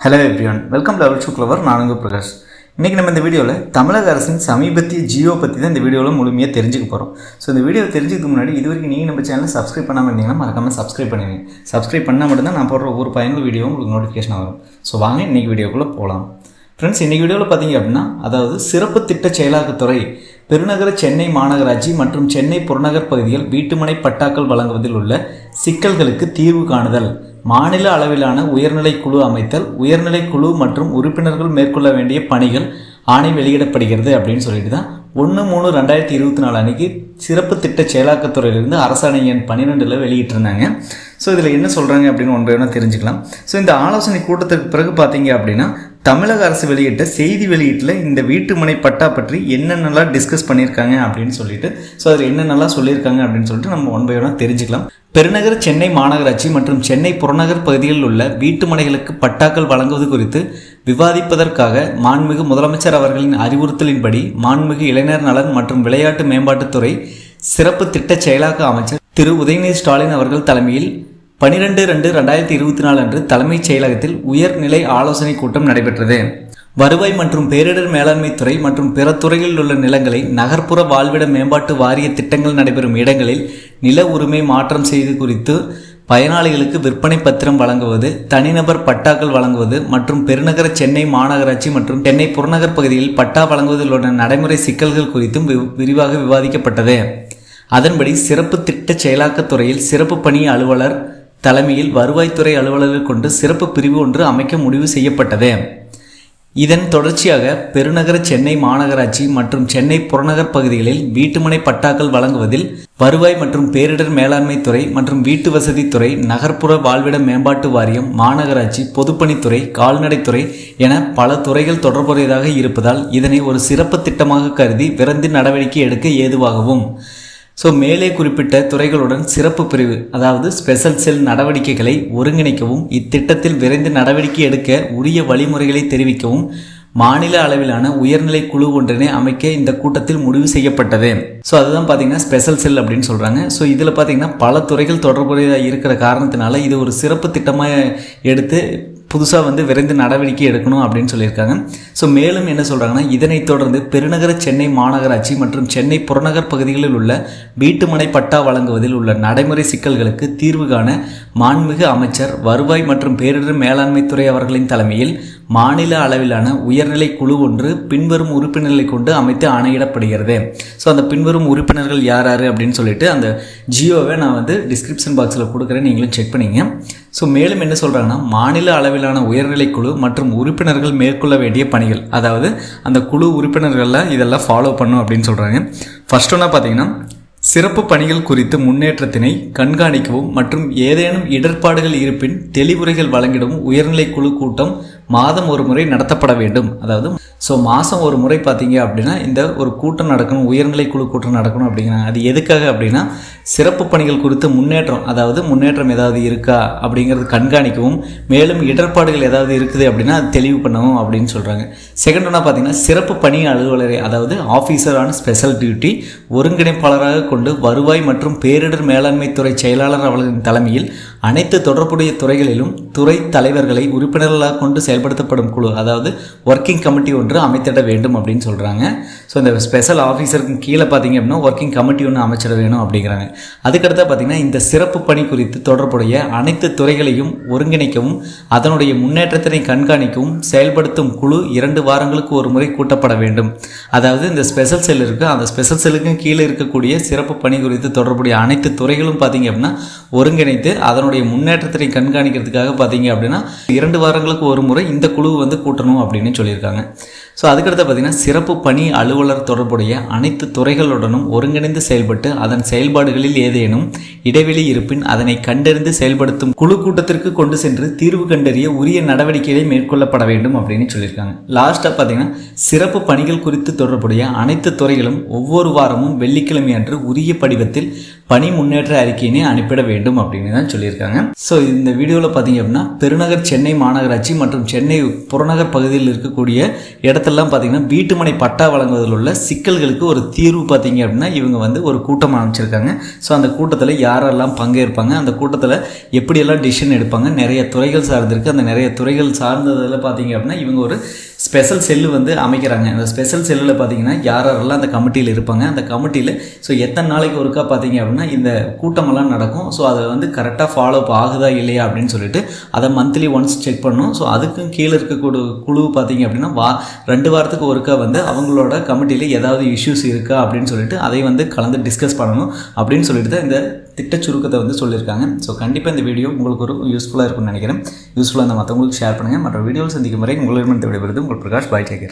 Hello everyone welcome to our clever நானுங்க பிரகாஷ். இன்றைக்கி நம்ம இந்த வீடியோவில் தமிழக அரசின் சமீபத்திய ஜியோ பற்றி தான் இந்த வீடியோவில் முழுமையாக தெரிஞ்சுக்க போகிறோம் ஸோ இந்த வீடியோ தெரிஞ்சுக்க முன்னாடி இது வரைக்கும் நீங்கள் நம்ம சேனலை சப்ஸ்கிரைப் பண்ணாமல் இருந்தீங்கன்னா மறக்காமல் சப்ஸ்கிரைப் பண்ணுவீங்க சப்ஸ்கிரைப் பண்ணால் மட்டும்தான் நான் போடுற ஒவ்வொரு பயனுள்ள வீடியோ உங்களுக்கு நோட்டிஃபிகேஷன் வரும். ஸோ வாங்க இன்றைக்கி வீடியோக்குள்ளே போகலாம் ஃப்ரெண்ட்ஸ் இன்றைக்கி வீடியோவில் பார்த்தீங்க அப்படின்னா அதாவது சிறப்பு திட்ட செயலாக்கத்துறை பெருநகர சென்னை மாநகராட்சி மற்றும் சென்னை புறநகர் பகுதியில் வீட்டுமனை பட்டாக்கள் வழங்குவதில் உள்ள சிக்கல்களுக்கு தீர்வு காணுதல். மாநில அளவிலான உயர்நிலை குழு அமைத்தல் உயர்நிலை குழு மற்றும் உறுப்பினர்கள் மேற்கொள்ள வேண்டிய பணிகள் ஆணை வெளியிடப்படுகிறது அப்படின்னு சொல்லிட்டு தான். ஒன்று மூணு ரெண்டாயிரத்தி இருபத்தி நாலு அன்னைக்கு சிறப்பு திட்ட செயலாக்கத்துறையிலிருந்து அரசாணை எண் பன்னிரெண்டில் வெளியிட்டிருந்தாங்க. ஸோ இதில் என்ன சொல்கிறாங்க அப்படின்னு ஒன்று தெரிஞ்சுக்கலாம். ஸோ இந்த ஆலோசனை கூட்டத்துக்கு பிறகு பார்த்தீங்க அப்படின்னா தமிழக அரசு வெளியிட்ட செய்தி வெளியீட்டில் இந்த வீட்டுமனை பட்டா பற்றி என்னென்னலாம் டிஸ்கஸ் பண்ணியிருக்காங்க அப்படின்னு சொல்லிட்டு ஸோ அதில் என்னென்னலாம் சொல்லியிருக்காங்க அப்படின்னு சொல்லிட்டு நம்ம ஒன் பை ஒன்னாக தெரிஞ்சுக்கலாம். பெருநகர சென்னை மாநகராட்சி மற்றும் சென்னை புறநகர் பகுதிகளில் உள்ள வீட்டுமனைகளுக்கு பட்டாக்கள் வழங்குவது குறித்து விவாதிப்பதற்காக மாண்புமிகு முதலமைச்சர் அவர்களின் அறிவுறுத்தலின்படி மாண்புமிகு இளைஞர் நலன் மற்றும் விளையாட்டு மேம்பாட்டுத்துறை சிறப்பு திட்ட செயலாக்க அமைச்சர் திரு. உதயநிதி ஸ்டாலின் அவர்கள் தலைமையில் பனிரெண்டு ரெண்டு ரெண்டாயிரத்தி இருபத்தி நாலு அன்று தலைமைச் செயலகத்தில் உயர்நிலை ஆலோசனை கூட்டம் நடைபெற்றது. வருவாய் மற்றும் பேரிடர் மேலாண்மை துறை மற்றும் பிற துறைகளில் உள்ள நிலங்களை நகர்ப்புற வாழ்விட மேம்பாட்டு வாரிய திட்டங்கள் நடைபெறும் இடங்களில் நில உரிமை மாற்றம் செய்து குறித்து பயனாளிகளுக்கு விற்பனை பத்திரம் வழங்குவது தனிநபர் பட்டாக்கள் வழங்குவது மற்றும் பெருநகர சென்னை மாநகராட்சி மற்றும் சென்னை புறநகர் பகுதியில் பட்டா வழங்குவதில் உள்ள நடைமுறை சிக்கல்கள் குறித்தும் வி- விரிவாக விவாதிக்கப்பட்டது. அதன்படி சிறப்பு திட்ட செயலாக்கத் துறையில் சிறப்பு பணி அலுவலர் தலைமையில் வருவாய்த்துறை அலுவலர்கள் கொண்டு சிறப்பு பிரிவு ஒன்று அமைக்க முடிவு செய்யப்பட்டது. இதன் தொடர்ச்சியாக பெருநகர சென்னை மாநகராட்சி மற்றும் சென்னை புறநகர் பகுதிகளில் வீட்டுமனை பட்டாக்கள் வழங்குவதில் வருவாய் மற்றும் பேரிடர் மேலாண்மை துறை மற்றும் வீட்டு வசதித்துறை நகர்ப்புற வாழ்விட மேம்பாட்டு வாரியம் மாநகராட்சி பொதுப்பணித்துறை கால்நடைத்துறை என பல துறைகள் தொடர்புடையதாக இருப்பதால் இதனை ஒரு சிறப்பு திட்டமாக கருதி விரைந்து நடவடிக்கை எடுக்க ஏதுவாகவும் ஸோ மேலே குறிப்பிட்ட துறைகளுடன் சிறப்பு பிரிவு அதாவது ஸ்பெஷல் செல் நடவடிக்கைகளை ஒருங்கிணைக்கவும் இத்திட்டத்தில் விரைந்து நடவடிக்கை எடுக்க உரிய வழிமுறைகளை தெரிவிக்கவும் மாநில அளவிலான உயர்நிலை குழு ஒன்றினை அமைக்க இந்த கூட்டத்தில் முடிவு செய்யப்பட்டது. ஸோ அதுதான் பார்த்தீங்கன்னா ஸ்பெஷல் செல் அப்படின்னு சொல்கிறாங்க ஸோ இதில் பார்த்தீங்கன்னா பல துறைகள் தொடர்புடையதாக இருக்கிற காரணத்தினால இது ஒரு சிறப்பு திட்டமாக எடுத்து புதுசாக வந்து விரைந்து நடவடிக்கை எடுக்கணும் அப்படின்னு சொல்லியிருக்காங்க. ஸோ மேலும் என்ன சொல்கிறாங்கன்னா இதனைத் தொடர்ந்து பெருநகர சென்னை மாநகராட்சி மற்றும் சென்னை புறநகர் பகுதிகளில் உள்ள வீட்டுமனை பட்டா வழங்குவதில் உள்ள நடைமுறை சிக்கல்களுக்கு தீர்வு காண மாண்புமிகு அமைச்சர் வருவாய் மற்றும் பேரிடர் மேலாண்மை துறை அவர்களின் தலைமையில் மாநில அளவிலான உயர்நிலை குழு ஒன்று பின்வரும் உறுப்பினர்களை கொண்டு அமைத்து ஆணையிடப்படுகிறது. ஸோ அந்த பின்வரும் உறுப்பினர்கள் யார் யார் அப்படின்னு சொல்லிட்டு அந்த ஜியோவை நான் வந்து டிஸ்கிரிப்ஷன் பாக்ஸில் கொடுக்குறேன். நீங்களும் செக் பண்ணிங்க. ஸோ மேலும் என்ன சொல்கிறாங்கன்னா மாநில அளவிலான உயர்நிலை குழு மற்றும் உறுப்பினர்கள் மேற்கொள்ள வேண்டிய பணிகள். அதாவது அந்த குழு உறுப்பினர்கள்லாம் இதெல்லாம் ஃபாலோ பண்ணும் அப்படின்னு சொல்கிறாங்க ஃபர்ஸ்ட் ஒன்றா பார்த்தீங்கன்னா சிறப்பு பணிகள் குறித்து முன்னேற்றத்தினை கண்காணிக்கவும் மற்றும் ஏதேனும் இடர்பாடுகள் இருப்பின் தெளிவுரைகள் வழங்கிடவும் உயர்நிலை குழு கூட்டம் மாதம் ஒரு முறை நடத்தப்பட வேண்டும். அதாவது ஸோ மாதம் ஒரு முறை பார்த்தீங்க அப்படின்னா இந்த ஒரு கூட்டம் நடக்கணும் உயர்நிலை குழு கூட்டம் நடக்கணும் அப்படிங்கிறாங்க அது எதுக்காக அப்படின்னா சிறப்பு பணிகள் குறித்து முன்னேற்றம் அதாவது முன்னேற்றம் ஏதாவது இருக்கா அப்படிங்கிறது கண்காணிக்கவும் மேலும் இடர்பாடுகள் ஏதாவது இருக்குது அப்படின்னா அது தெளிவு பண்ணவும் அப்படின்னு சொல்கிறாங்க செகண்ட் ஒன்றா பார்த்தீங்கன்னா சிறப்பு பணி அலுவலரை அதாவது ஆஃபீஸரான ஸ்பெஷல் டியூட்டி ஒருங்கிணைப்பாளராக கொண்டு வருவாய் மற்றும் பேரிடர் மேலாண்மை துறை செயலாளர் அவர்களின் தலைமையில் அனைத்து தொடர்புடைய துறைகளிலும் துறை தலைவர்களை உறுப்பினர்களாக கொண்டு செயல்படுத்தப்படும் குழு அதாவது ஒர்க்கிங் கமிட்டி ஒன்று அமைத்திட வேண்டும் அப்படின்னு சொல்கிறாங்க ஸோ இந்த ஸ்பெஷல் ஆஃபீஸருக்கு கீழே பார்த்தீங்க அப்படின்னா ஒர்க்கிங் கமிட்டி ஒன்று அமைச்சிட வேணும் அப்படிங்கிறாங்க. அதுக்கடுத்து பார்த்தீங்கன்னா இந்த சிறப்பு பணி குறித்து தொடர்புடைய அனைத்து துறைகளையும் ஒருங்கிணைக்கவும் அதனுடைய முன்னேற்றத்தினை கண்காணிக்கவும் செயல்படுத்தும் குழு இரண்டு வாரங்களுக்கு ஒரு முறை கூட்டப்பட வேண்டும். அதாவது இந்த ஸ்பெஷல் செல் இருக்குது அந்த ஸ்பெஷல் செல்லுக்கும் கீழே இருக்கக்கூடிய சிறப்பு பணி குறித்து தொடர்புடைய அனைத்து துறைகளும் பார்த்தீங்க அப்படின்னா ஒருங்கிணைத்து அதனுடைய முன்னேற்றத்தை கண்காணிக்கிறதுக்காக பார்த்தீங்க அப்படின்னா இரண்டு வாரங்களுக்கு ஒரு முறை இந்த குழு வந்து கூட்டணும் அப்படின்னு சொல்லியிருக்காங்க. ஸோ அதுக்கடுத்து பார்த்தீங்கன்னா சிறப்பு பணி அலுவலர் தொடர்புடைய அனைத்து துறைகளுடனும் ஒருங்கிணைந்து செயல்பட்டு அதன் செயல்பாடுகளில் ஏதேனும் இடைவெளி இருப்பின் அதனை கண்டறிந்து செயல்படுத்தும் குழு கூட்டத்திற்கு கொண்டு சென்று தீர்வு கண்டறிய உரிய நடவடிக்கைகளை மேற்கொள்ளப்பட வேண்டும் அப்படின்னு சொல்லியிருக்காங்க. லாஸ்ட்டாக பார்த்தீங்கன்னா சிறப்பு பணிகள் குறித்து தொடர்புடைய அனைத்து துறைகளும் ஒவ்வொரு வாரமும் வெள்ளிக்கிழமை அன்று உரிய படிவத்தில் பணி முன்னேற்ற அறிக்கையினை அனுப்பிட வேண்டும் அப்படின்னு தான் சொல்லியிருக்காங்க. ஸோ இந்த வீடியோவில் பார்த்தீங்க அப்படின்னா பெருநகர் சென்னை மாநகராட்சி மற்றும் சென்னை புறநகர் பகுதியில் இருக்கக்கூடிய இடத்துல யாருக்கெல்லாம் பார்த்தீங்கன்னா வீட்டுமனை பட்டா வழங்குவதில் உள்ள சிக்கல்களுக்கு ஒரு தீர்வு பார்த்தீங்க அப்படின்னா இவங்க வந்து ஒரு கூட்டம் அமைச்சிருக்காங்க ஸோ அந்த கூட்டத்தில் யாரெல்லாம் பங்கேற்பாங்க அந்த கூட்டத்தில் எப்படியெல்லாம் டிசிஷன் எடுப்பாங்க நிறைய துறைகள் சார்ந்திருக்கு அந்த நிறைய துறைகள் சார்ந்ததில் பார்த்தீங்க அப்படின்னா இவங்க ஒரு ஸ்பெஷல் செல்லு வந்து அமைக்கிறாங்க. அந்த ஸ்பெஷல் செல்லில் பார்த்தீங்கன்னா யார் யாரெல்லாம் அந்த கமிட்டியில் இருப்பாங்க அந்த கமிட்டியில் ஸோ எத்தனை நாளைக்கு ஒருக்கா பார்த்தீங்க அப்படின்னா இந்த கூட்டமெல்லாம் நடக்கும். ஸோ அதை வந்து கரெக்டாக ஃபாலோ அப் ஆகுதா இல்லையா அப்படின்னு சொல்லிட்டு அதை மந்த்லி ஒன்ஸ் செக் பண்ணும் ஸோ அதுக்கும் கீழே இருக்கக்கூடிய குழு பார்த்தீங்க அப்படின்னா வா ரெண்டு வாரத்துக்கு ஒருக்கா வந்து அவங்களோட கமிட்டியில் ஏதாவது இஷ்யூஸ் இருக்கா அப்படின்னு சொல்லிட்டு அதை வந்து கலந்து டிஸ்கஸ் பண்ணணும் அப்படின்னு சொல்லிட்டு தான் இந்த திட்ட சுருக்கத்தை வந்து சொல்லியிருக்காங்க. ஸோ கண்டிப்பாக இந்த வீடியோ உங்களுக்கு ஒரு யூஸ்ஃபுல்லாக இருக்கும்னு நினைக்கிறேன். யூஸ்ஃபுல்லாக இருந்தால் மற்றவங்களுக்கு ஷேர் பண்ணுங்கள் மற்ற வீடியோவில் சந்திக்கும் வரை உங்களிடமிருந்து விடைபெறுது உங்கள் பிரகாஷ் பாய் டேக்கர்